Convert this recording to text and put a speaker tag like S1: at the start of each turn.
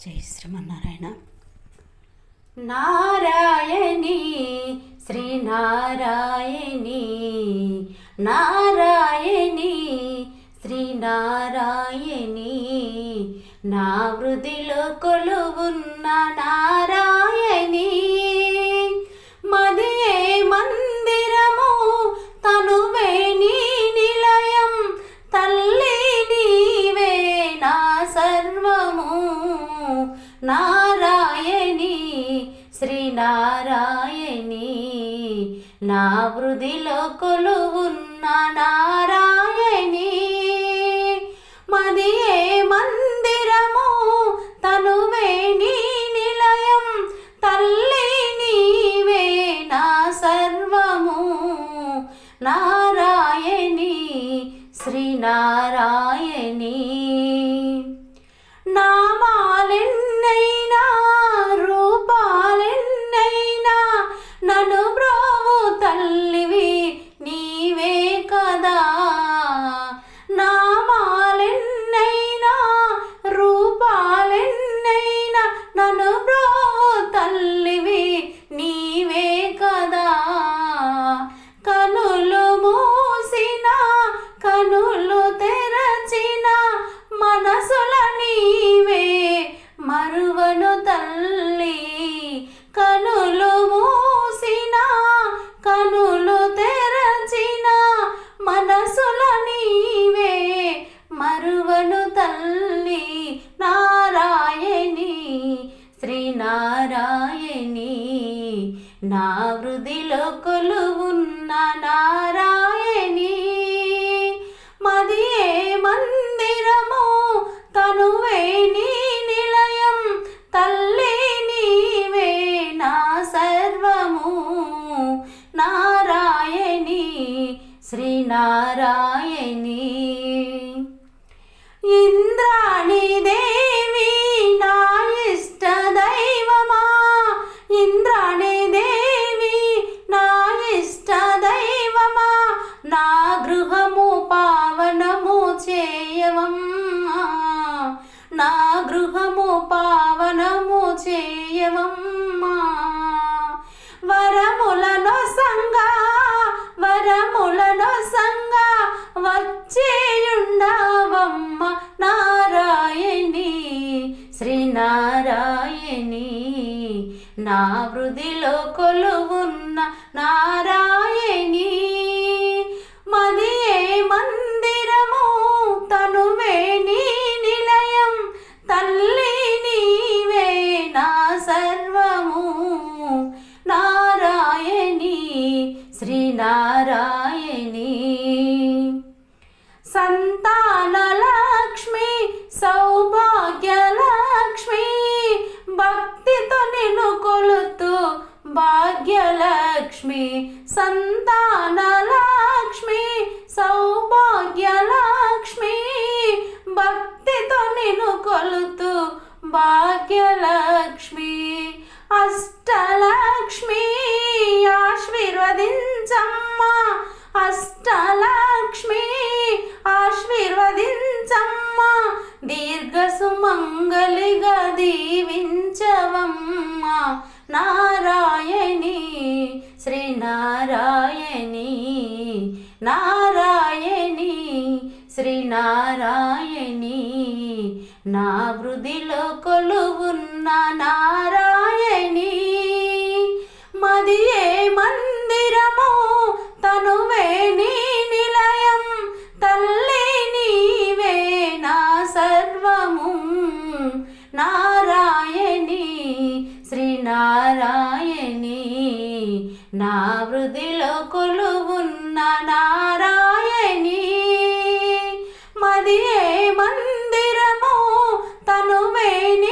S1: జై శ్రీమన్నారాయణ నారాయణి శ్రీ నారాయణి నారాయణి శ్రీ నారాయణి నా వృదిలో కొలువున్న నారాయణ నారాయణి శ్రీనారాయణి నా వృధిలో కొలువున్న నారాయణి. మదియే మందిరము తనువే నీ నిలయం తల్లి నీవే నా సర్వము. నారాయణి శ్రీనారాయణి తల్లి కనులు మూసిన కనులు తెరచిన మనసుల నీవే. మరువను తల్లి నారాయణి శ్రీనారాయణి. నా వృదిలో కొలువున్న నారాయణ సర్వము నా వృదిలో కొలువున్న నారాయణి మదియే మందిరము తనువే నీ నిలయం తల్లి నీవే నా సర్వము. నారాయణి శ్రీనారాయణి. సంతాన లక్ష్మి సౌభాగ్య లక్ష్మి భక్తి భాగ్యలక్ష్మి సంతాన లక్ష్మి భక్తితో నిన్ను కొలుతూ భాగ్యలక్ష్మి అష్టలక్ష్మి. ఆశీర్వదించమ్మా అష్టలక్ష్మి. ఆశీర్వదించమ్మా దీర్ఘ సుమంగళిగా దీవించవమ్మా. నా శ్రీనారాయణి నారాయణి శ్రీనారాయణి. నా వృధిలో కొలువున్న నారాయణి మదియే మందిరము తనువే నీ నిలయం తల్లి నీవే నా సర్వము. నారాయణి శ్రీనారాయణి. నా వృధిలో కొలువున్న నారాయణి మదియే మందిరము తనువేని